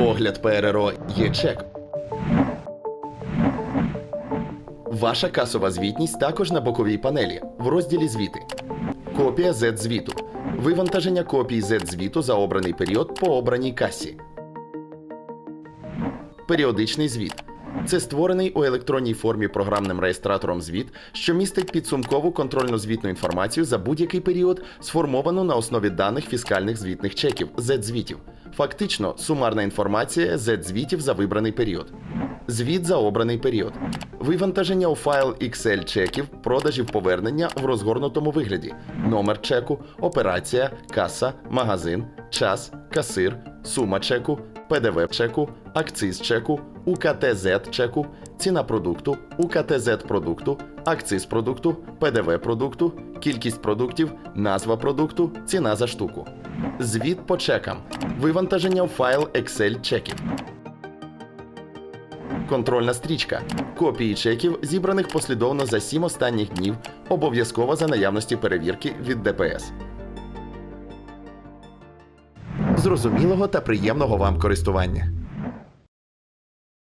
Огляд ПРРО є чек. Ваша касова звітність також на боковій панелі в розділі Звіти. Копія Z-звіту. Вивантаження копій Z-звіту за обраний період по обраній касі. Періодичний звіт. Це створений у електронній формі програмним реєстратором звіт, що містить підсумкову контрольно-звітну інформацію за будь-який період, сформовану на основі даних фіскальних звітних чеків Z-звітів. Фактично, сумарна інформація Z-звітів за вибраний період. Звіт за обраний період. Вивантаження у файл Excel чеків, продажів повернення в розгорнутому вигляді. Номер чеку, операція, каса, магазин, час, касир, сума чеку, ПДВ чеку, акциз чеку, УКТЗ чеку, ціна продукту, УКТЗ продукту, акциз продукту, ПДВ продукту, кількість продуктів, назва продукту, ціна за штуку. Звіт по чекам. Вивантаження в файл Excel чеків. Контрольна стрічка. Копії чеків, зібраних послідовно за 7 останніх днів, обов'язково за наявності перевірки від ДПС. Зрозумілого та приємного вам користування.